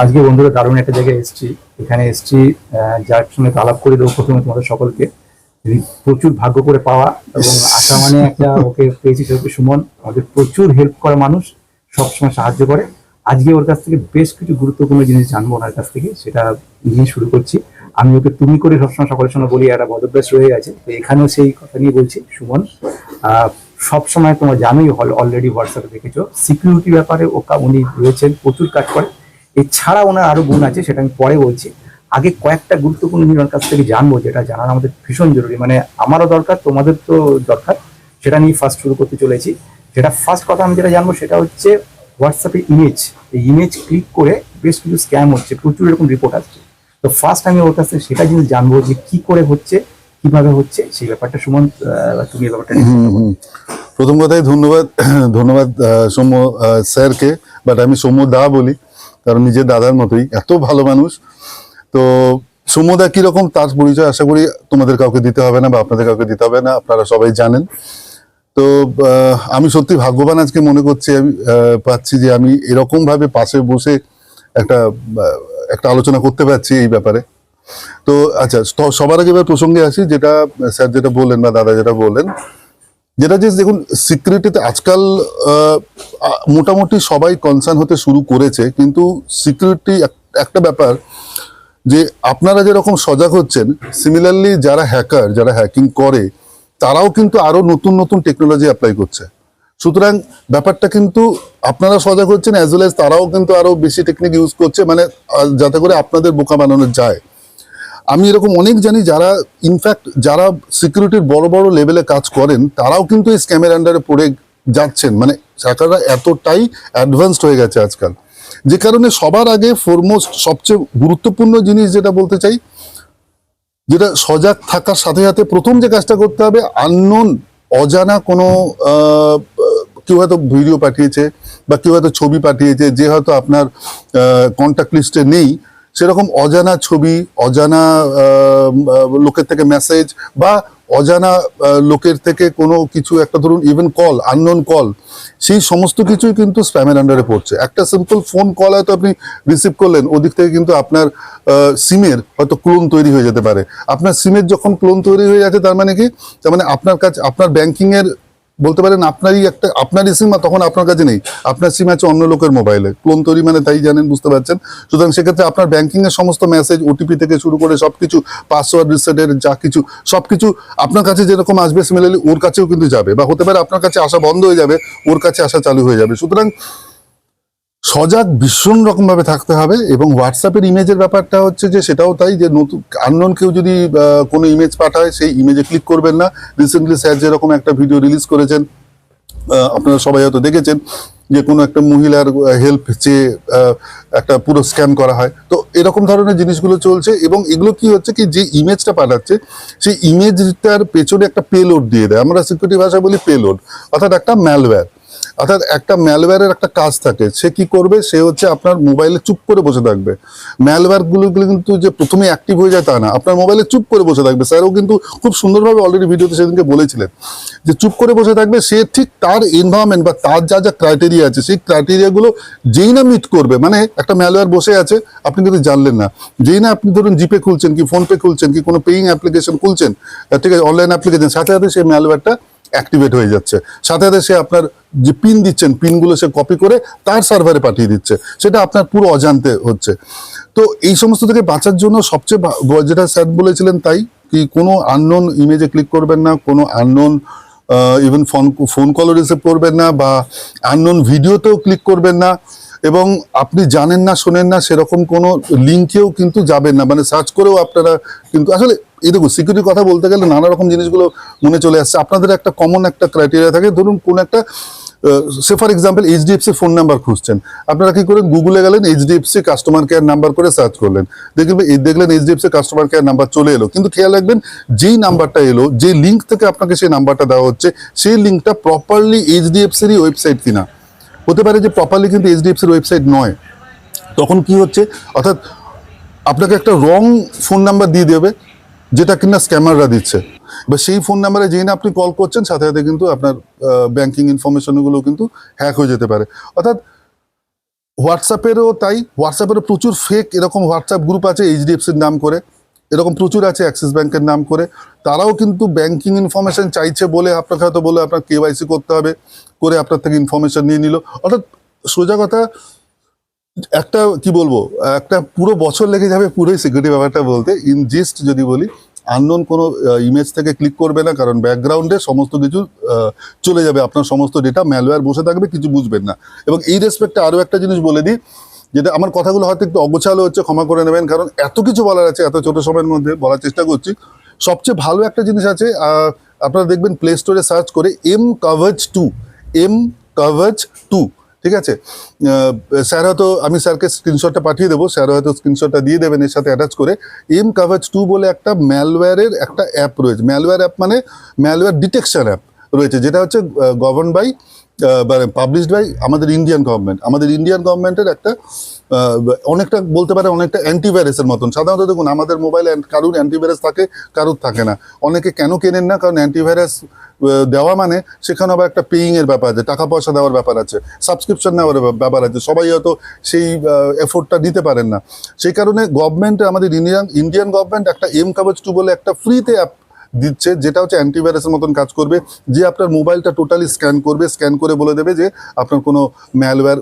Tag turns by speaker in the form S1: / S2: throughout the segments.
S1: আজকে বন্ধুরা দারুণ একটা জায়গায় এসেছি। এখানে এসেছি যার সঙ্গে আলাপ করে দেবো প্রথমে তোমাদের সকলকে। প্রচুর ভাগ্য করে পাওয়া এবং আশা মানে একটা ওকে পেয়েছি হচ্ছে সুমন। আমাদের প্রচুর হেল্প করা মানুষ, সবসময় সাহায্য করে। আজকে ওর কাছ থেকে বেশ কিছু গুরুত্বপূর্ণ জিনিস জানব ওনার কাছ থেকে, সেটা নিয়ে শুরু করছি। আমি ওকে তুমি করে সবসময় সকলের সঙ্গে বলি একটা বদভ্যাস রয়ে গেছে। তো এখানেও সেই কথা নিয়ে বলছি, সুমন। সবসময় তোমরা জানোই অলরেডি হোয়াটসঅ্যাপে দেখেছ। সিকিউরিটি ব্যাপারে ওকা উনি রয়েছেন, প্রচুর কাজ করে। এছাড়া ওনার আরও গুণ আছে, সেটা আমি পরে বলছি। আগে কয়েকটা গুরুত্বপূর্ণ ওনার কাছ থেকে জানব, যেটা জানানো আমাদের ভীষণ জরুরি। মানে আমারও দরকার, তোমাদের তো দরকার, সেটা নিয়ে ফার্স্ট শুরু করতে চলেছি। যেটা ফার্স্ট কথা আমি যেটা জানব, সেটা হচ্ছে হোয়াটসঅ্যাপে ইমেজ এই ইমেজ ক্লিক করে বেশ কিছু স্ক্যাম হচ্ছে, প্রচুর এরকম রিপোর্ট আসছে। তো ফার্স্ট আমি ওর কাছ থেকে সেটা জিনিস জানব যে কি করে হচ্ছে, কীভাবে হচ্ছে, সেই ব্যাপারটা সুমন তুমি ব্যাপারটা।
S2: প্রথম কথাই ধন্যবাদ ধন্যবাদ সৌম্য স্যারকে বাট আমি সৌম্য দা বলি। কারণ নিজের দাদার মতোই, এত ভালো মানুষ। তো সৌম্যদা কীরকম তার পরিচয় আশা করি তোমাদের কাউকে দিতে হবে না বা আপনাদের কাউকে দিতে হবে না, আপনারা সবাই জানেন। তো আমি সত্যি ভাগ্যবান আজকে মনে করছি, আমি পাচ্ছি যে আমি এরকম ভাবে পাশে বসে একটা একটা আলোচনা করতে পারছি এই ব্যাপারে। তো আচ্ছা সবার আগে প্রসঙ্গে আসি, যেটা, স্যার যেটা বললেন বা দাদা যেটা বললেন যেটা যে দেখুন সিকিউরিটিতে আজকাল মোটামুটি সবাই কনসার্ন হতে শুরু করেছে, কিন্তু সিকিউরিটি একটা ব্যাপার যে আপনারা যেরকম সজাগ হচ্ছেন সিমিলারলি যারা হ্যাকার যারা হ্যাকিং করে, তারাও কিন্তু আরও নতুন নতুন টেকনোলজি অ্যাপ্লাই করছে। সুতরাং ব্যাপারটা কিন্তু আপনারা সজাগ হচ্ছেন অ্যাজ ওয়েল এজ তারাও কিন্তু আরও বেশি টেকনিক ইউজ করছে মানে যাতে করে আপনাদের বোকা বানানো যায়। আমি এরকম অনেক জানি যারা ইনফ্যাক্ট যারা সিকিউরিটির বড় বড় লেভেলে কাজ করেন, তারাও কিন্তু এই স্ক্যামের আন্ডারে পড়ে যাচ্ছেন। মানে হ্যাকাররা এতটাই অ্যাডভান্সড হয়ে গেছে আজকাল। যে কারণে সবার আগে ফরমোস্ট সবচেয়ে গুরুত্বপূর্ণ জিনিস যেটা বলতে চাই, যেটা সজাগ থাকার সাথে সাথে প্রথম যে কাজটা করতে হবে আননোন অজানা কোনো কেউ হয়তো ভিডিও পাঠিয়েছে বা কেউ হয়তো ছবি পাঠিয়েছে, যে হয়তো আপনার কন্ট্যাক্ট লিস্টে নেই সেরকম অজানা ছবি, অজানা লোকের থেকে মেসেজ বা অজানা লোকের থেকে কোনো কিছু, একটা ধরুন ইভেন কল আননোন কল সেই সমস্ত কিছুই কিন্তু স্প্যামের আন্ডারে পড়ছে। একটা সিম্পল ফোন কল হয়তো আপনি রিসিভ করলেন, ওদিক থেকে কিন্তু আপনার সিমের হয়তো ক্লোন তৈরি হয়ে যেতে পারে। আপনার সিমের যখন ক্লোন তৈরি হয়ে যাচ্ছে, তার মানে কি? তার মানে আপনার কাছে, আপনার ব্যাংকিং এর বলতে পারেন আপনারই একটা, আপনারই সিম তখন আপনার কাছে নেই। আপনার সিম আছে অন্য লোকের মোবাইলে ক্লোন তৈরি মানে তাই জানেন, বুঝতে পারছেন? সুতরাং সেক্ষেত্রে আপনার ব্যাংকিং এর সমস্ত মেসেজ ওটিপি থেকে শুরু করে সবকিছু পাসওয়ার্ড রিসেটের যা কিছু, সবকিছু আপনার কাছে যেরকম আসবে সিমিলারলি ওর কাছেও কিন্তু যাবে। বা হতে পারে আপনার কাছে আসা বন্ধ হয়ে যাবে, ওর কাছে আসা চালু হয়ে যাবে। সুতরাং সজাগ, ভীষণ রকম ভাবে থাকতে হবে এবং হোয়াটসঅ্যাপের ইমেজের ব্যাপারটা হচ্ছে যে সেটাও তাই যে নতুন আননোন কেউ যদি কোনো ইমেজ পাঠায়, সেই ইমেজে ক্লিক করবেন না। রিসেন্টলি স্যার যেরকম একটা ভিডিও রিলিজ করেছেন আপনারা সবাই হয়তো দেখেছেন যে কোনো একটা মহিলার হেল্প চেয়ে একটা পুরো স্ক্যাম করা হয়। তো এরকম ধরনের জিনিসগুলো চলছে এবং এগুলো কি হচ্ছে কি, যে ইমেজটা পাঠাচ্ছে, সেই ইমেজটার পেছনে একটা পেলোড দিয়ে দেয়। আমরা সিকিউরিটি ভাষায় বলি পেলোড অর্থাৎ একটা ম্যালওয়্যার অর্থাৎ একটা ম্যালওয়্যারের একটা কাজ থাকে। সে কি করবে? সে হচ্ছে আপনার মোবাইলে চুপ করে বসে থাকবে। ম্যালওয়্যারগুলো কিন্তু যে প্রথমে অ্যাক্টিভ হয়ে যায় তা না। আপনার মোবাইলে চুপ করে বসে থাকবে। স্যারও কিন্তু খুব সুন্দরভাবে অলরেডি ভিডিওতে সেদিনকে বলেছিলেন যে চুপ করে বসে থাকবে, সে ঠিক তার এনভায়রনমেন্ট বা তার যা যা ক্রাইটেরিয়া আছে, সেই ক্রাইটেরিয়াগুলো যেই না মিট করবে মানে একটা ম্যালওয়্যার বসে আছে, আপনি কিন্তু জানলেন না। যেই না আপনি ধরুন জিপে খুলছেন কি ফোনপে খুলছেন কি, কোনো পেইং অ্যাপ্লিকেশন খুলছেন ঠিক আছে অনলাইন অ্যাপ্লিকেশন সাথে সাথে সেই ম্যালওয়্যারটা অ্যাক্টিভেট হয়ে যাচ্ছে। সাথে সাথে সে আপনার যে পিন দিচ্ছেন পিনগুলো সে কপি করে তার সার্ভারে পাঠিয়ে দিচ্ছে। সেটা আপনার পুরো অজান্তে হচ্ছে। তো এই সমস্ত থেকে বাঁচার জন্য সবচেয়ে যেটা স্যার বলেছিলেন তাই, কি কোনো আননোন ইমেজে ক্লিক করবেন না, কোনো আননোন ইভেন ফোন ফোন কলও রিসিভ করবেন না বা আননোন ভিডিওতেও ক্লিক করবেন না। এবং আপনি জানেন না, শোনেন না, সেরকম কোনো লিঙ্কেও কিন্তু যাবেন না। মানে সার্চ করেও আপনারা কিন্তু, আসলে এই দেখুন সিকিউরিটির কথা বলতে গেলে নানা রকম জিনিসগুলো মনে চলে আসছে। আপনাদের একটা কমন একটা ক্রাইটেরিয়া থাকে। ধরুন, কোন একটা say for example HDFC phone number খুঁজছেন। আপনারা কি করেন? গুগলে গেলেন এইচডিএফসি কাস্টমার কেয়ার নাম্বার করে সার্চ করলেন। দেখবেন দেখলেন এইচডিএফসি কাস্টমার কেয়ার নাম্বার চলে এলো। কিন্তু খেয়াল রাখবেন, যেই নাম্বারটা এলো, যে লিঙ্ক থেকে আপনাকে সেই নাম্বারটা দেওয়া হচ্ছে, সেই লিঙ্কটা প্রপারলি এইচডিএফসিরই ওয়েবসাইট কিনা। হতে পারে যে প্রপারলি কিন্তু এইচডিএফসির ওয়েবসাইট নয়। তখন কি হচ্ছে? অর্থাৎ আপনাকে একটা রং ফোন নাম্বার দিয়ে দেবে, যেটা কিনা স্ক্যামাররা দিচ্ছে। বা সেই ফোন নাম্বারে যেই না আপনি কল করছেন, সাথে সাথে কিন্তু আপনার ব্যাংকিং ইনফরমেশনগুলো কিন্তু হ্যাক হয়ে যেতে পারে। অর্থাৎ হোয়াটসঅ্যাপেরও তাই হোয়াটসঅ্যাপেরও প্রচুর ফেক এরকম হোয়াটসঅ্যাপ গ্রুপ আছে এইচডিএফসির নাম করে। এরকম প্রচুর আছে অ্যাক্সিস ব্যাংকের নাম করে। তারাও কিন্তু ব্যাংকিং ইনফরমেশন চাইছে বলে আপনাকে হয়তো বলে আপনার কেওয়াইসি করতে হবে। করে আপনার থেকে ইনফরমেশন নিয়ে নিল। অর্থাৎ সোজা কথা, একটা কি বলব, একটা পুরো বছর লেগে যাবে পুরোই সিকিউরিটি ব্যাপারটা বলতে। ইন জিস্ট যদি বলি আননোন কোনো ইমেজ থেকে ক্লিক করবে না, কারণ ব্যাকগ্রাউন্ডে সমস্ত কিছু চলে যাবে। আপনার সমস্ত ডেটা ম্যালওয়্যার বসে থাকবে, কিছু বুঝবেন না। এবং এই রেসপেক্টে আরও একটা জিনিস বলে দিই, যেটা আমার কথাগুলো হয়তো একটু অগোছালো হচ্ছে, ক্ষমা করে নেবেন, কারণ এত কিছু বলার আছে, এত ছোট সময়ের মধ্যে বলার চেষ্টা করছি। সবচেয়ে ভালো একটা জিনিস আছে আপনারা দেখবেন প্লে স্টোরে সার্চ করে M Kavach two M cover two, ঠিক আছে? স্যার হয়তো, আমি স্যারকে স্ক্রিনশটটা পাঠিয়ে দেবো, স্যার হয়তো স্ক্রিনশটটা দিয়ে দেবেন এর সাথে অ্যাটাচ করে। এম কাভাজ টু বলে একটা ম্যালওয়্যারের একটা অ্যাপ রয়েছে। ম্যালওয়্যার অ্যাপ মানে ম্যালওয়্যার ডিটেকশন অ্যাপ রয়েছে, যেটা হচ্ছে গভর্ন বাই মানে পাবলিশড বাই আমাদের ইন্ডিয়ান গভর্নমেন্ট আমাদের ইন্ডিয়ান গভর্নমেন্টের একটা অনেকটা বলতে পারে অনেকটা অ্যান্টিভাইরাসের মতন। সাধারণত দেখুন, আমাদের মোবাইলে কারুর অ্যান্টিভাইরাস থাকে, কারুর থাকে না। অনেকে কেন কেনেন না, কারণ অ্যান্টিভাইরাস দেওয়া মানে সেখানে আবার একটা পেইংয়ের ব্যাপার আছে টাকা পয়সা দেওয়ার ব্যাপার আছে সাবস্ক্রিপশন নেওয়ার ব্যাপার আছে। সবাই হয়তো সেই এফোর্টটা দিতে পারেন না। সেই কারণে গভর্নমেন্ট আমাদের ইন্ডিয়ান ইন্ডিয়ান গভর্নমেন্ট একটা এম কাগজ টু বলে একটা ফ্রিতে অ্যাপ দিচ্ছে, যেটা হচ্ছে অ্যান্টিভাইরাসের মতন কাজ করবে, যে আপনার মোবাইলটা টোটালি স্ক্যান করবে স্ক্যান করে বলে দেবে যে আপনার কোনো ম্যালওয়্যার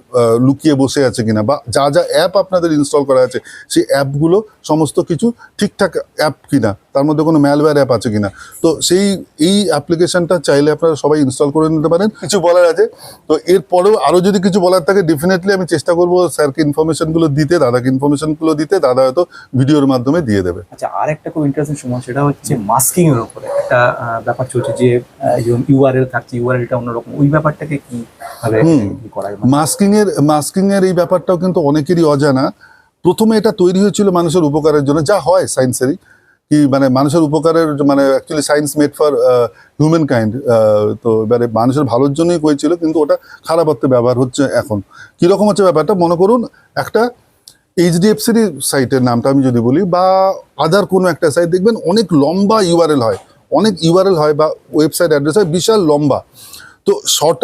S2: লুকিয়ে বসে আছে কিনা বা যা যা অ্যাপ আপনাদের ইনস্টল করা আছে, সেই অ্যাপগুলো সমস্ত কিছু ঠিকঠাক অ্যাপ কিনা। তার মধ্যে কোনো ম্যালওয়্যার অ্যাপ আছে কিনা। তো সেই এই অ্যাপ্লিকেশনটা চাইলে আপনারা সবাই ইনস্টল করে নিতে পারেন। কিছু বলার আছে? তো এরপরেও আরও যদি কিছু বলার থাকে ডেফিনেটলি আমি চেষ্টা করব স্যারকে ইনফরমেশনগুলো দিতে দাদাকে ইনফরমেশনগুলো দিতে দাদা হয়তো ভিডিওর মাধ্যমে দিয়ে দেবে।
S1: আচ্ছা আর একটা খুব ইন্টারেস্টিং সময় সেটা হচ্ছে মাস্কিং এর উপরে। একটা ব্যাপার চলছে যে ইউআরএল থাকছে ইউআরএলটা অন্যরকম। ওই ব্যাপারটাকে কি ভাবে
S2: হুম।
S1: কি করা
S2: মাস্কিং এর মাস্কিং এর এই ব্যাপারটাও কিন্তু অনেকেরই অজানা। প্রথমে এটা তৈরি হয়েছিল মানুষের উপকারের জন্য যা হয় সায়েন্সেরই কি মানে মানুষের উপকারের মানে actually science made for humankind তো এবারে মানুষের ভালোর জন্যই হয়েছিল কিন্তু ওটা খারাপ অর্থে ব্যবহার হচ্ছে এখন। কীরকম হচ্ছে ব্যাপারটা? মনে করুন, একটা এইচডিএফসির সাইটের নামটা আমি যদি বলি, বা আদার কোনো একটা সাইট দেখবেন অনেক লম্বা ইউআরএল হয়। অনেক ইউআরএল হয় বা ওয়েবসাইট অ্যাড্রেস হয়, বিশাল লম্বা। তো শর্ট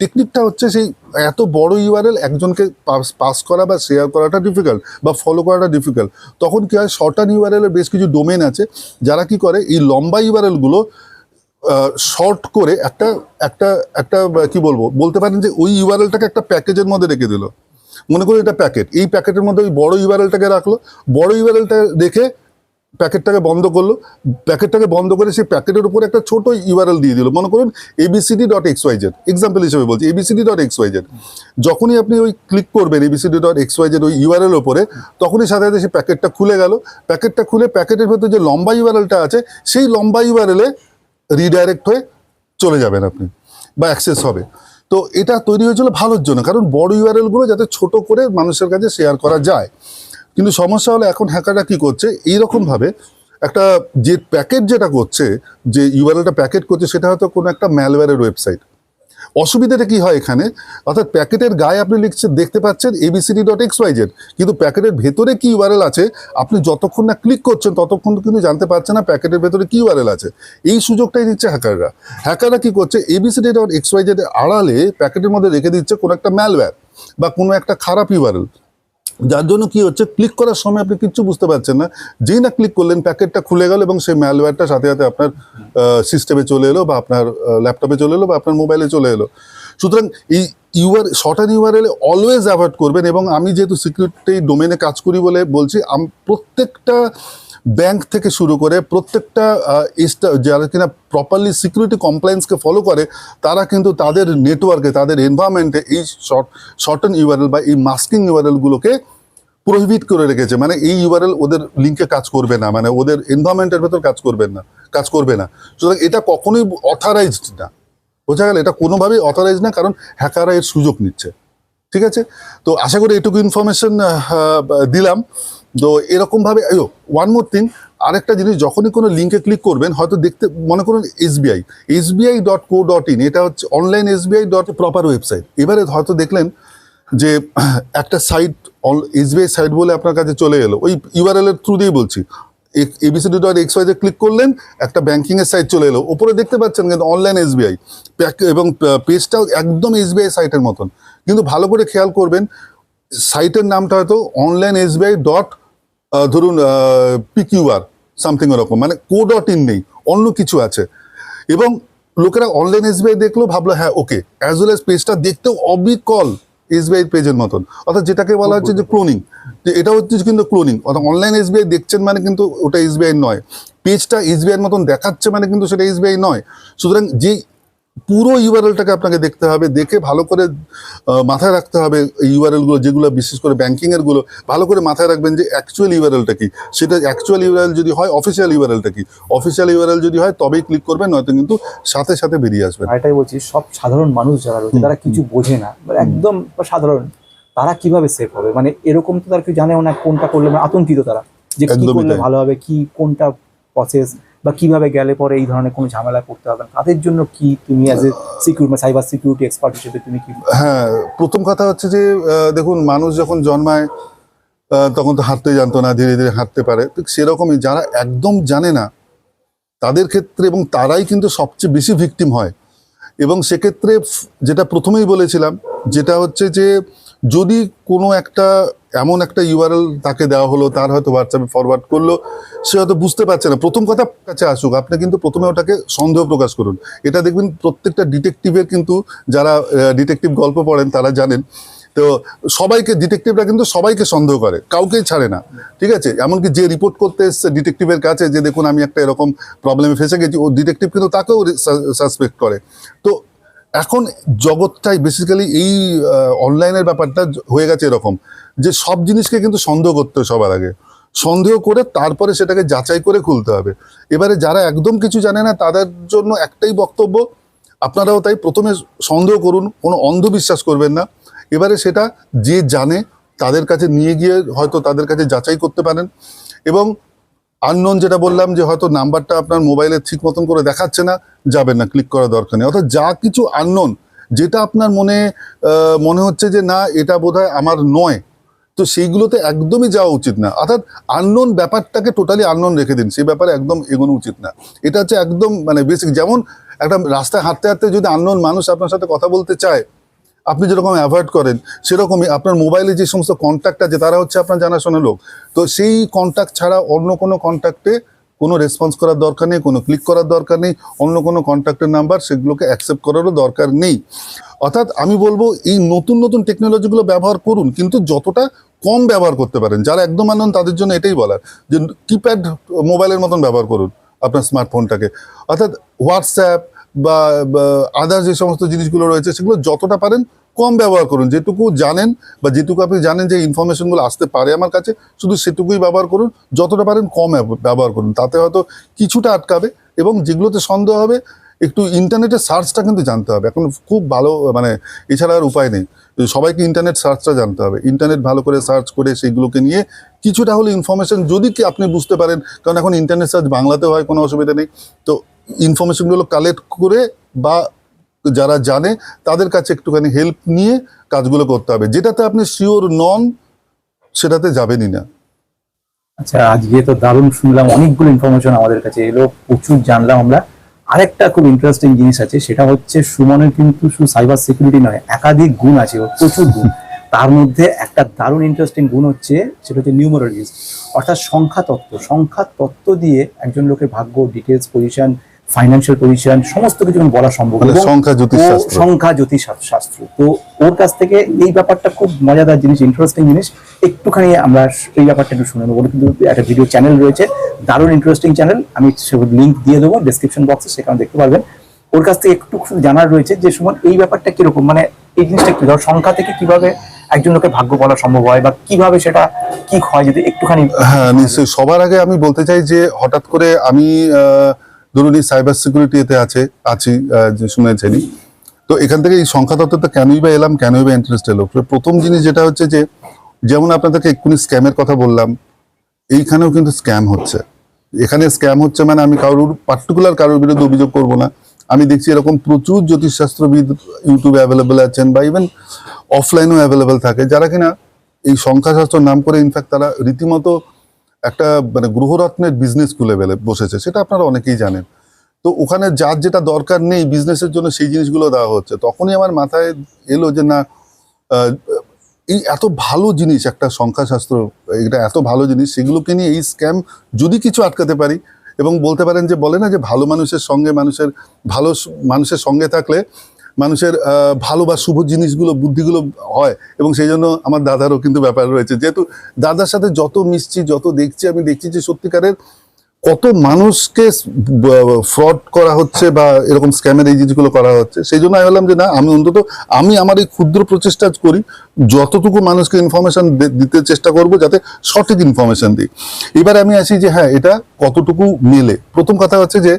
S2: টেকনিকটা হচ্ছে সেই এত বড় ইউআরএল একজনকে পাস করা বা শেয়ার করাটা ডিফিকাল্ট বা ফলো করাটা ডিফিকাল্ট তখন কী হয় শর্টান ইউআরএল এর বেশ কিছু ডোমেন আছে, যারা কি করে, এই লম্বা ইউআরএলগুলো শর্ট করে একটা একটা একটা কি বলব, বলতে পারেন যে ওই ইউআরএলটাকে একটা প্যাকেজের মধ্যে রেখে দিল। মনে করুন এটা প্যাকেট, এই প্যাকেটের মধ্যে ওই বড় ইউআরএলটাকে রাখল, বড় ইউআরএলটা রেখে প্যাকেটটাকে বন্ধ করল। প্যাকেটটাকে বন্ধ করে সেই প্যাকেটের উপরে একটা ছোট ইউআরএল দিয়ে দিল। মনে করুন ABCD dot X Y Z example হিসেবে বলছি ABCD dot X Y Z যখনই আপনি ওই ক্লিক করবেন ABCD dot X Y Z ওই ইউআরএল ওপরে, তখনই সাথে সাথে সেই প্যাকেটটা খুলে গেল। প্যাকেটটা খুলে প্যাকেটের ভেতর যে লম্বা ইউআরএলটা আছে, সেই লম্বা ইউআরএলে রিডাইরেক্ট হয়ে চলে যাবেন আপনি বা অ্যাক্সেস হবে। তো এটা তৈরি হয়েছিল ভালোর জন্য, কারণ বড় ইউআরএলগুলো যাতে ছোট করে মানুষের কাছে শেয়ার করা যায়। কিন্তু সমস্যা হলো এখন হ্যাকাররা কি করছে? এইরকম ভাবে একটা যে প্যাকেট যেটা করছে, যে ইউআরএলটা প্যাকেট করছে, সেটা হয়তো কোনো একটা ম্যালওয়্যারের ওয়েবসাইট অসুবিধাটা কি হয় এখানে? অর্থাৎ প্যাকেটের গায়ে আপনি লিখছেন দেখতে পাচ্ছেন ABCD dot X Y Z কিন্তু প্যাকেটের ভেতরে কি ইউআরএল আছে? আপনি যতক্ষণ না ক্লিক করছেন, ততক্ষণ কিন্তু জানতে পারছেন না প্যাকেটের ভেতরে কি ইউআরএল আছে। এই সুযোগটাই নিচ্ছে হ্যাকাররা। হ্যাকাররা কি করছে? ABCD dot X Y Z আড়ালে প্যাকেটের মধ্যে রেখে দিচ্ছে কোনো একটা ম্যালওয়্যার বা কোনো একটা খারাপ ইউআরএল যার জন্য কি হচ্ছে? ক্লিক করার সময় আপনি কিচ্ছু বুঝতে পারছেন না। যেই না ক্লিক করলেন, প্যাকেটটা খুলে গেল এবং সেই ম্যালওয়্যারটা সাথে সাথে আপনার সিস্টেমে চলে এলো বা আপনার ল্যাপটপে চলে এলো বা আপনার মোবাইলে চলে এলো। সুতরাং এই ইউআর আর এলে অলওয়েজ অ্যাভয়েড করবেন এবং আমি যেহেতু সিকিউরিটি ডোমেনে কাজ করি বলে বলছি প্রত্যেকটা ব্যাংক থেকে শুরু করে প্রত্যেকটা যারা কিনা প্রপারলি সিকিউরিটি কমপ্লায়েন্সকে ফলো করে, তারা কিন্তু তাদের নেটওয়ার্কে তাদের এনভায়রনমেন্টে এই শর্ট শর্টন ইউআরএল বা এই মাস্কিং ইউআরএলগুলোকে প্রহিবিট করে রেখেছে। মানে এই ইউআরএল ওদের লিঙ্কে কাজ করবে না মানে ওদের এনভায়রনমেন্টের ভেতর কাজ করবেন না, কাজ করবে না। সুতরাং এটা কখনোই অথরাইজড না। বোঝা গেল? এটা কোনোভাবেই অথরাইজ না, কারণ হ্যাকাররা এর সুযোগ নিচ্ছে। ঠিক আছে? তো আশা করি এটুকু ইনফরমেশন দিলাম। তো এরকমভাবে ওয়ান মোর থিং আরেকটা জিনিস, যখনই কোনো লিঙ্কে ক্লিক করবেন, হয়তো দেখতে, মনে করুন SBI SBI dot co dot in এটা হচ্ছে online SBI dot proper website এবারে হয়তো দেখলেন যে একটা সাইট এসবিআই সাইট বলে আপনার কাছে চলে এলো। ওই ইউআরএল এর থ্রু দিয়েই বলছি। এবিসিডি ডট এক্স ওয়াইতে ক্লিক করলেন, একটা ব্যাঙ্কিংয়ের সাইট চলে এলো। ওপরে দেখতে পাচ্ছেন কিন্তু অনলাইন এসবিআই প্যাক, এবং পেজটাও একদম এসবিআই সাইটের মতন। কিন্তু ভালো করে খেয়াল করবেন সাইটের নামটা হয়তো অনলাইন এসবিআই ডট ধরুন পিকিউআর সামথিং ওরকম মানে কো ডট ইন নেই, অন্য কিছু আছে। এবং লোকেরা অনলাইন এসবিআই দেখল, ভাবলো হ্যাঁ ওকে অ্যাজ ওয়েল এস পেজটা দেখতেও অবিকল এসবিআই পেজের মতন। অর্থাৎ যেটাকে বলা হচ্ছে যে ক্লোনিং যে এটা হচ্ছে কিন্তু ক্লোনিং অর্থাৎ অনলাইন এসবিআই দেখছেন মানে কিন্তু ওটা এসবিআই নয়। পেজটা এসবিআই এর মতন দেখাচ্ছে মানে কিন্তু সেটা এসবিআই নয়। সুতরাং যে পুরো ইউআরএলটাকে আপনাকে দেখতে হবে দেখে ভালো করে মাথায় রাখতে হবে এই ইউআরএল যেগুলো বিশেষ করে ব্যাংকিং এরগুলো ভালো করে মাথায় রাখবেন যে অ্যাকচুয়াল ইউআরএলটা কি। সেটা অ্যাকচুয়াল ইউআরএল যদি হয় অফিসিয়াল ইউআরএলটা কি। অফিসিয়াল ইউআরএল যদি হয় তবেই ক্লিক করবেন নয়তো কিন্তু সাথে সাথে বেরিয়ে আসবেন।
S1: এটাই বলছি সব সাধারণ মানুষ যারা রয়েছে তারা কিছু বোঝে না মানে একদম সাধারণ তারা কীভাবে সেফ হবে? মানে এরকম তো তারা কেউ জানেও না কোনটা করলে মানে আতঙ্কিত তারা যে কি করলে ভালো হবে কি কোনটা প্রসেস বা কীভাবে গেলে পরে এই ধরনের কোনো ঝামেলায় পড়তে হবে? তাদের জন্য কি তুমি as a security cyber security expert হিসেবে তুমি কি
S2: হ্যাঁ প্রথম কথা হচ্ছে যে দেখুন, মানুষ যখন জন্মায় তখন তো হাঁটতে জানতো না, ধীরে ধীরে হাঁটতে পারে। ঠিক সেরকমই যারা একদম জানে না, তাদের ক্ষেত্রে এবং তারাই কিন্তু সবচেয়ে বেশি ভিকটিম হয়। এবং সেক্ষেত্রে যেটা প্রথমেই বলেছিলাম, যেটা হচ্ছে যে যদি কোনো একটা, এমন একটা ইউআরএল তাকে দেওয়া হলো, তার হয়তো হোয়াটসঅ্যাপে ফরওয়ার্ড করল, সে হয়তো বুঝতে পারছে না। প্রথম কথা কাছে আসুক। আপনি কিন্তু প্রথমে ওটাকে সন্দেহ প্রকাশ করুন। এটা দেখবেন প্রত্যেকটা ডিটেকটিভের কিন্তু, যারা ডিটেকটিভ গল্প পড়েন, তারা জানেন। তো সবাইকে ডিটেকটিভরা কিন্তু সবাইকে সন্দেহ করে। কাউকেই ছাড়ে না। ঠিক আছে? এমনকি যে রিপোর্ট করতে এসছে ডিটেকটিভের কাছে, যে দেখুন আমি একটা এরকম প্রবলেমে ফেসে গেছি, ও ডিটেকটিভ কিন্তু তাকেও সাসপেক্ট করে। তো এখন জগৎটাই বেসিক্যালি এই অনলাইনের ব্যাপারটা হয়ে গেছে এরকম যে সব জিনিসকে কিন্তু সন্দেহ করতে হয় সবার আগে। সন্দেহ করে তারপরে সেটাকে যাচাই করে খুলতে হবে। এবারে যারা একদম কিছু জানে না, তাদের জন্য একটাই বক্তব্য, আপনারাও তাই প্রথমে সন্দেহ করুন, কোনো অন্ধবিশ্বাস করবেন না। এবারে সেটা যে জানে, তাদের কাছে নিয়ে গিয়ে হয়তো তাদের কাছে যাচাই করতে পারেন। এবং আননোন যেটা বললাম যে হয়তো নাম্বারটা আপনার মোবাইলে ঠিক মতন করে দেখাচ্ছে না যাবেন না ক্লিক করা দরকার নেই। অর্থাৎ যা কিছু আননোন যেটা আপনার মনে মনে হচ্ছে যে না, এটা বোধহয় আমার নয়, তো সেইগুলোতে একদমই যাওয়া উচিত না। অর্থাৎ আননোন ব্যাপারটাকে টোটালি আননোন রেখে দিন, সেই ব্যাপারে একদম এগোনো উচিত না। এটা হচ্ছে একদম মানে বেসিক যেমন একটা রাস্তায় হাঁটতে হাঁটতে যদি আননোন মানুষ আপনার সাথে কথা বলতে চায় আপনি যেরকম অ্যাভয়েড করেন, সেরকমই আপনার মোবাইলে যে সমস্ত কন্ট্যাক্ট আছে, তারা হচ্ছে আপনার জানাশোনা লোক। তো সেই কন্ট্যাক্ট ছাড়া অন্য কোনো কন্ট্যাক্টে কোনো রেসপন্স করার দরকার নেই, কোনো ক্লিক করার দরকার নেই, অন্য কোনো কন্ট্যাক্টের নাম্বার সেগুলোকে অ্যাকসেপ্ট করারও দরকার নেই। অর্থাৎ আমি বলব, এই নতুন নতুন টেকনোলজিগুলো ব্যবহার করুন, কিন্তু যতটা কম ব্যবহার করতে পারেন। যারা একদম আনন্দ, তাদের জন্য এটাই বলার, যে কিপ্যাড মোবাইলের মতন ব্যবহার করুন আপনার স্মার্টফোনটাকে অর্থাৎ হোয়াটসঅ্যাপ বা আদার যে সমস্ত জিনিসগুলো রয়েছে, সেগুলো যতটা পারেন কম ব্যবহার করুন। যেটুকু জানেন বা যেটুকু আপনি জানেন যে ইনফরমেশনগুলো আসতে পারে আমার কাছে, শুধু সেটুকুই ব্যবহার করুন। যতটা পারেন কম ব্যবহার করুন। তাতে হয়তো কিছুটা আটকাবে এবং যেগুলোতে সন্দেহ হবে, একটু ইন্টারনেটের সার্চটা কিন্তু জানতে হবে। এখন খুব ভালো মানে এছাড়া আর উপায় নেই। সবাইকে ইন্টারনেট সার্চটা জানতে হবে। ইন্টারনেট ভালো করে সার্চ করে সেইগুলোকে নিয়ে কিছুটা হলে ইনফরমেশন যদি কি আপনি বুঝতে পারেন, কারণ এখন ইন্টারনেট সার্চ বাংলাতেও হয়, কোনো অসুবিধা নেই। তো ইনফরমেশনগুলো কালেক্ট করে বা যারা জানে, তাদের কাছে একটুখানি হেল্প নিয়ে কাজগুলো করতে হবে। যেটাতে আপনি শিওর নন, সেটাতে যাবেনই না।
S1: আচ্ছা আজকে তো দারুণ শুনলাম, অনেকগুলো ইনফরমেশন আমাদের কাছে এলো, প্রচুর জানলাম আমরা। আরেকটা খুব ইন্টারেস্টিং জিনিস আছে, সেটা হচ্ছে সুমনের কিন্তু শুধু সাইবার সিকিউরিটি নয়, একাধিক গুণ আছে প্রচুর গুণ। তার মধ্যে একটা দারুণ ইন্টারেস্টিং গুণ হচ্ছে, সেটা হচ্ছে নিউমারোলজিস অর্থাৎ সংখ্যা তত্ত্ব সংখ্যা তত্ত্ব দিয়ে একজন লোকের ভাগ্য ডিটেলস পজিশন ফাইন্যান্সিয়াল পজিশন সমস্ত কিছু বলা সম্ভব
S2: মানে সংখ্যা জ্যোতিষশাস্ত্র
S1: সংখ্যা জ্যোতিষ শাস্ত্র। তো ওর কাছ থেকে এই ব্যাপারটা খুব মজাদার জিনিস ইন্টারেস্টিং জিনিস। একটুখানি আমরা এই ব্যাপারটা একটু শুনে নেব। ওর কিন্তু একটা ভিডিও চ্যানেল রয়েছে দারুণ ইন্টারেস্টিং চ্যানেল আমি লিঙ্ক দিয়ে দেবো ডিসক্রিপশন বক্সে সেখানে দেখতে পারবেন। ওর কাছ থেকে একটু জানার রয়েছে যে সুমন এই ব্যাপারটা কীরকম? মানে এই জিনিসটা কি? ধর সংখ্যা থেকে কীভাবে একজন লোকের ভাগ্য বলা সম্ভব হয় বা কীভাবে সেটা কি হয় যদি একটুখানি
S2: হ্যাঁ নিশ্চয়ই। সবার আগে আমি বলতে চাই যে হঠাৎ করে আমি আহ, ধরুন এই সাইবার সিকিউরিটিতে আছে, আছি যে তো এখান থেকে এই সংখ্যা তত্ত্বটা কেনই বা এলাম, কেনই বা ইন্টারেস্ট এলো? প্রথম জিনিস যেটা হচ্ছে যে, যেমন আপনাদেরকে এক্ষুনি স্ক্যামের কথা বললাম, এইখানেও কিন্তু স্ক্যাম হচ্ছে। এখানে স্ক্যাম হচ্ছে মানে আমি কারোর পার্টিকুলার কারোর বিরুদ্ধে অভিযোগ করব না। আমি দেখছি এরকম প্রচুর জ্যোতিষশাস্ত্রবিদ ইউটিউবে অ্যাভেলেবেল আছেন বা ইভেন অফলাইনেও অ্যাভেলেবেল থাকে, যারা কিনা এই সংখ্যাশাস্ত্র নাম করে ইনফ্যাক্ট তারা রীতিমতো একটা মানে গ্রহরত্নের বিজনেস খুলে বেলে, বসেছে, সেটা আপনারা অনেকেই জানেন। তো ওখানে যার যেটা দরকার নেই বিজনেসের জন্য সেই জিনিসগুলো দেওয়া হচ্ছে। তখনই আমার মাথায় এলো যে না এই এত ভালো জিনিস, একটা সংখ্যাশাস্ত্র, এটা এত ভালো জিনিস, সেগুলোকে নিয়ে এই স্ক্যাম যদি কিছু আটকাতে পারি, এবং বলতে পারেন যে বলে না যে ভালো মানুষের সঙ্গে মানুষের, ভালো মানুষের সঙ্গে থাকলে মানুষের ভালো বা শুভ জিনিসগুলো, বুদ্ধিগুলো হয়। এবং সেই জন্য আমার দাদারও কিন্তু ব্যাপার রয়েছে। যেহেতু দাদার সাথে যত মিশছি, যত দেখছি, আমি দেখছি যে সত্যিকারের কত মানুষকে ফ্রড করা হচ্ছে বা এরকম স্ক্যামের এই জিনিসগুলো করা হচ্ছে সেই জন্য আমি বললাম যে, না, আমি অন্তত, আমি আমার এই ক্ষুদ্র প্রচেষ্টা করি, যতটুকু মানুষকে ইনফরমেশন দিতে চেষ্টা করব, যাতে সঠিক ইনফরমেশন দিই। এবার আমি আসি যে হ্যাঁ এটা কতটুকু মেলে? প্রথম কথা হচ্ছে যে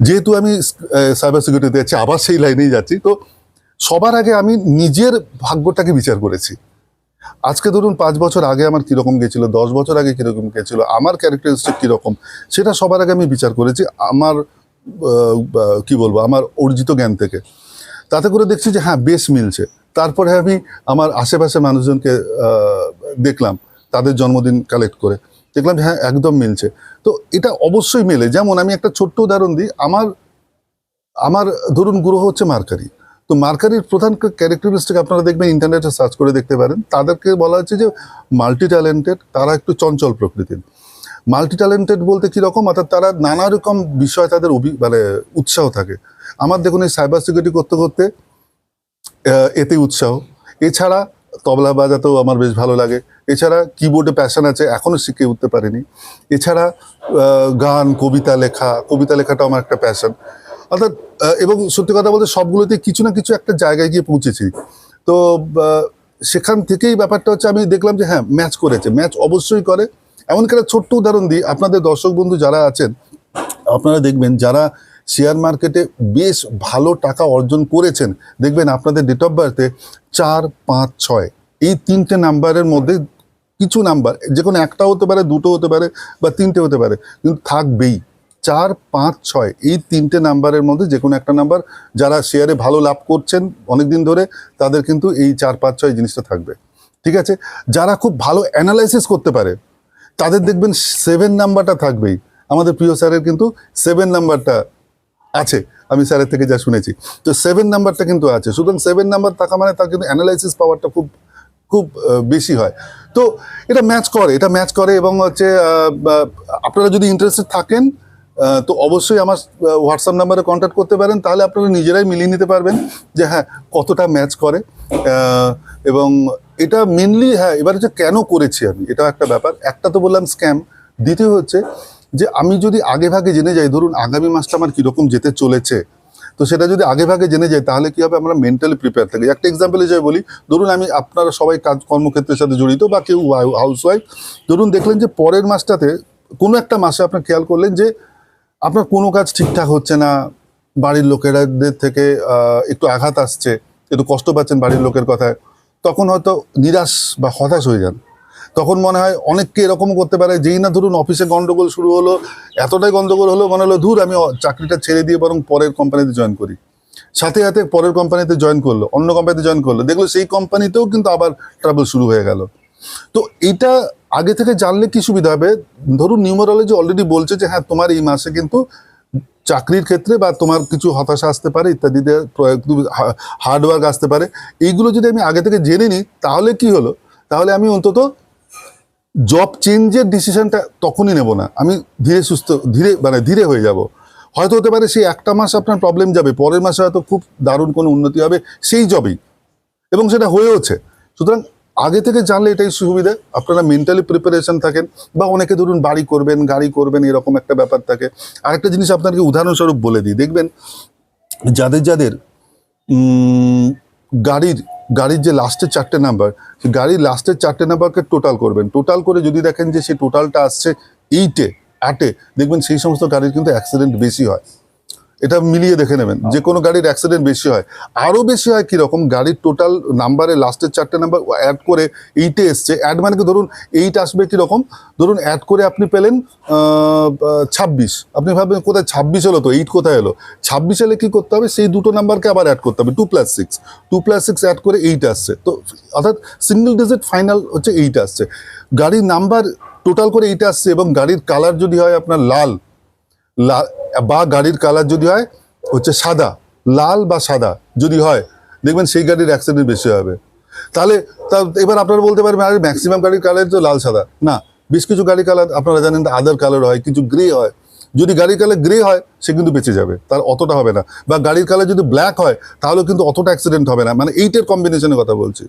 S2: যেহেতু আমি সাইবার সিকিউরিটিতে যাচ্ছি আবার সেই লাইনেই যাচ্ছি, তো সবার আগে আমি নিজের ভাগ্যটাকে বিচার করেছি। আজকে ধরুন পাঁচ বছর আগে আমার কীরকম গেছিল, দশ বছর আগে কীরকম গেছিল, আমার ক্যারেক্টারিস্টিক কীরকম, সেটা সবার আগে আমি বিচার করেছি আমার কি বলব, আমার অর্জিত জ্ঞান থেকে। তাতে করে দেখছি যে হ্যাঁ বেশ মিলছে। তারপরে আমি আমার আশেপাশে মানুষজনকে দেখলাম, তাদের জন্মদিন কালেক্ট করে। দেখলাম হ্যাঁ একদম মিলছে। তো এটা অবশ্যই মেলে। যেমন আমি একটা ছোট্ট উদাহরণ দিই। আমার আমার ধরুন গ্রহ হচ্ছে মার্কারি। তো মার্কারির প্রধান ক্যারেক্টারিস্টিক আপনারা দেখবেন, ইন্টারনেটে সার্চ করে দেখতে পারেন। তাদেরকে বলা হচ্ছে যে মাল্টি ট্যালেন্টেড তারা একটু চঞ্চল প্রকৃতির। মাল্টি ট্যালেন্টেড বলতে কীরকম অর্থাৎ তারা নানা রকম বিষয় তাদের অভি মানে উৎসাহ থাকে। আমার দেখুন এই সাইবার সিকিউরিটি করতে করতে এতে উৎসাহ। এছাড়া তবলা বাজাতেও আমার বেশ ভালো লাগে। এছাড়া কিবোর্ডে প্যাশন আছে এখনও শিখে উঠতে পারিনি। এছাড়া গান, কবিতা লেখা, কবিতা লেখাটা আমার একটা প্যাশন অর্থাৎ এবং সত্যি কথা বলতে সবগুলোতে কিছু না কিছু একটা জায়গায় গিয়ে পৌঁছেছি। তো সেখান থেকেই ব্যাপারটা হচ্ছে আমি দেখলাম যে হ্যাঁ ম্যাচ করেছে। ম্যাচ অবশ্যই করে। এমনকি একটা ছোট্ট উদাহরণ দিই, আপনাদের দর্শক বন্ধু যারা আছেন, আপনারা দেখবেন যারা শেয়ার মার্কেটে বেশ ভালো টাকা অর্জন করেছেন। দেখবেন আপনাদের ডেট অফ বার্থে চার, পাঁচ, ছয়। এই তিনটে নাম্বারের মধ্যে কিছু নাম্বার যে কোনো একটা হতে পারে, দুটো হতে পারে বা তিনটে হতে পারে, কিন্তু থাকবেই। চার, পাঁচ, ছয়, এই তিনটে নাম্বারের মধ্যে যে কোনো একটা নাম্বার যারা শেয়ারে ভালো লাভ করছেন অনেক দিন ধরে, তাদের কিন্তু এই চার, পাঁচ, ছয় জিনিসটা থাকবে। ঠিক আছে? যারা খুব ভালো অ্যানালাইসিস করতে পারে, তাদের দেখবেন সেভেন নাম্বারটা থাকবেই। আমাদের প্রিয় স্যারের কিন্তু সেভেন নাম্বারটা আছে। আমি স্যারের থেকে যা শুনেছি। তো সেভেন নাম্বারটা কিন্তু আছে। সুতরাং সেভেন নাম্বার থাকা মানে তার কিন্তু অ্যানালাইসিস পাওয়ারটা খুব খুব বেশি হয়। তো এটা ম্যাচ করে। এটা ম্যাচ করে এবং হচ্ছে আপনারা যদি ইন্টারেস্টেড থাকেন তো অবশ্যই আমার হোয়াটসঅ্যাপ নাম্বারে কন্ট্যাক্ট করতে পারেন। তাহলে আপনারা নিজেরাই মিলিয়ে নিতে পারবেন যে হ্যাঁ কতটা ম্যাচ করে। এবং এটা মেনলি হ্যাঁ এবার হচ্ছে কেন করেছি আমি? এটা একটা ব্যাপার। একটা তো বললাম স্ক্যাম দ্বিতীয় হচ্ছে যে আমি যদি আগে ভাগে জেনে যাই, ধরুন আগামী মাসটা আমার কীরকম যেতে চলেছে, তো সেটা যদি আগে ভাগে জেনে যাই, তাহলে কী হবে? আমরা মেন্টালি প্রিপেয়ার থাকি। একটা এক্সাম্পল হিসেবে বলি, ধরুন আমি আপনারা সবাই কাজ কর্মক্ষেত্রের সাথে জড়িত বা কেউ হাউস ওয়াইফ ধরুন দেখলেন যে পরের মাসটাতে কোনো একটা মাসে আপনার খেয়াল করলেন যে আপনার কোনো কাজ ঠিকঠাক হচ্ছে না, বাড়ির লোকেরাদের থেকে একটু আঘাত আসছে, একটু কষ্ট পাচ্ছেন বাড়ির লোকের কথায়, তখন হয়তো নিরাশ বা হতাশ হয়ে যান। তখন মনে হয় অনেককে এরকম করতে পারে, যেই না ধরুন অফিসে গন্ডগোল শুরু হলো, এতটাই গন্ডগোল হলো, মনে হলো ধুর আমি চাকরিটা ছেড়ে দিয়ে বরং পরের কোম্পানিতে জয়েন করি। সাথে সাথে পরের কোম্পানিতে জয়েন করল, অন্য কোম্পানিতে জয়েন করল, দেখল সেই কোম্পানিতেও কিন্তু আবার ট্রাবল শুরু হয়ে গেল। তো এটা আগে থেকে জানলে কি সুবিধা হবে? ধরুন নিউমারোলজি অলরেডি বলছে যে হ্যাঁ তোমার এই মাসে কিন্তু চাকরির ক্ষেত্রে বা তোমার কিছু হতাশা আসতে পারে, ইত্যাদিতে হার্ডওয়ার্ক আসতে পারে। এইগুলো যদি আমি আগে থেকে জেনে নিই, তাহলে কি হলো? তাহলে আমি অন্তত জব চেঞ্জের ডিসিশনটা তখনই নেব না। আমি ধীরে সুস্থ, ধীরে মানে ধীরে হয়ে যাব। হয়তো হতে পারে সেই একটা মাস আপনার প্রবলেম যাবে, পরের মাসে হয়তো খুব দারুণ কোনো উন্নতি হবে, সেই জবেই এবং সেটা হয়েওছে। সুতরাং আগে থেকে জানলে এটাই সুবিধা। আপনারা মেন্টালি প্রিপারেশন থাকেন বা অনেকে ধরুন বাড়ি করবেন, গাড়ি করবেন, এরকম একটা ব্যাপার থাকে। আরেকটা জিনিস আপনাকে উদাহরণস্বরূপ বলে দিই। দেখবেন, যাদের যাদের গাড়ির গাড়ির যে লাস্টের চারটে নাম্বার সেই গাড়ির লাস্টের চারটে নাম্বারকে টোটাল করবেন। টোটাল করে যদি দেখেন যে সেই টোটালটা আসছে এইটে আটে দেখবেন সেই সমস্ত গাড়ির কিন্তু অ্যাক্সিডেন্ট বেশি হয়। এটা মিলিয়ে দেখে নেবেন। যে কোনো গাড়ির অ্যাক্সিডেন্ট বেশি হয়। আরও বেশি হয় কীরকম? গাড়ির টোটাল নাম্বারে লাস্টের চারটে নাম্বার অ্যাড করে এইটে এসছে। অ্যাড মানে কি? ধরুন এইট আসবে কীরকম? ধরুন অ্যাড করে আপনি পেলেন ছাব্বিশ। আপনি ভাববেন কোথায় ছাব্বিশ হলো তো? এইট কোথায় এলো? ছাব্বিশ এলে কী করতে হবে? সেই দুটো নাম্বারকে আবার অ্যাড করতে হবে। Two plus six two plus six add করে এইট আসছে। তো অর্থাৎ সিঙ্গেল ডিজিট ফাইনাল হচ্ছে এইট আসছে। গাড়ির নাম্বার টোটাল করে এইট আসছে এবং গাড়ির কালার যদি হয় আপনার লাল বা গাড়ির কালার যদি হয়, হচ্ছে সাদা, লাল বা সাদা যদি হয়, দেখবেন সেই গাড়ির অ্যাক্সিডেন্ট বেশি হবে। তাহলে তা, এবার আপনারা বলতে পারবেন, আরে ম্যাক্সিমাম গাড়ির কালার তো লাল সাদা। না, বেশ কিছু গাড়ি কালার আপনারা জানেন আদার কালার হয়, কিছু গ্রে হয়। যদি গাড়ির কালার গ্রে হয়, সে কিন্তু বেঁচে যাবে, তার অতটা হবে না। বা গাড়ির কালার যদি ব্ল্যাক হয় তাহলেও কিন্তু অতটা অ্যাক্সিডেন্ট হবে না। মানে এইটের কম্বিনেশনের কথা বলছি।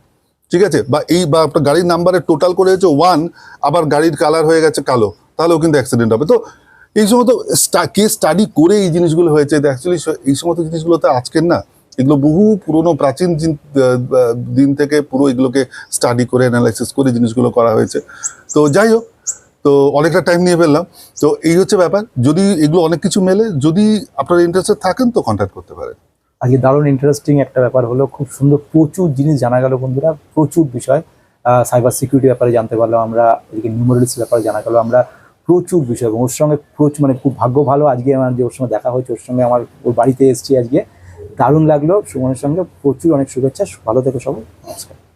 S2: ঠিক আছে? বা এই, বা আপনার গাড়ির নাম্বারের টোটাল করে হচ্ছে ওয়ান আবার গাড়ির কালার হয়ে গেছে কালো, তাহলেও কিন্তু অ্যাক্সিডেন্ট হবে। তো এই সমস্ত কে স্টাডি করে এই জিনিসগুলো হয়েছে। অ্যাকচুয়ালি এই সমস্ত জিনিসগুলো তো আজকের না, এগুলো বহু পুরনো প্রাচীন দিন থেকে পুরো এগুলোকে স্টাডি করে অ্যানালাইসিস করে জিনিসগুলো করা হয়েছে। তো যাই হোক, তো অনেকটা টাইম নিয়ে ফেললাম। তো এই হচ্ছে ব্যাপার, যদি এগুলো অনেক কিছু মেলে, যদি আপনারা ইন্টারেস্টেড থাকেন তো কন্ট্যাক্ট করতে পারেন।
S1: আজকে দারুণ ইন্টারেস্টিং একটা ব্যাপার হলো, খুব সুন্দর প্রচুর জিনিস জানা গেল বন্ধুরা, প্রচুর বিষয়। সাইবার সিকিউরিটি ব্যাপারে জানতে পারলাম আমরা, এদিকে নিউমারিক্স ব্যাপারে জানা গেল আমরা। প্রচুর বিষয় এবং ওর সঙ্গে প্রচুর মানে খুব ভাগ্য ভালো আজকে আমার যে ওর সঙ্গে দেখা হয়েছে, ওর সঙ্গে আমার, ওর বাড়িতে এসেছি আজকে। দারুণ লাগল সুমনের সঙ্গে, প্রচুর অনেক শুভেচ্ছা, ভালো থেকো সবাই, নমস্কার।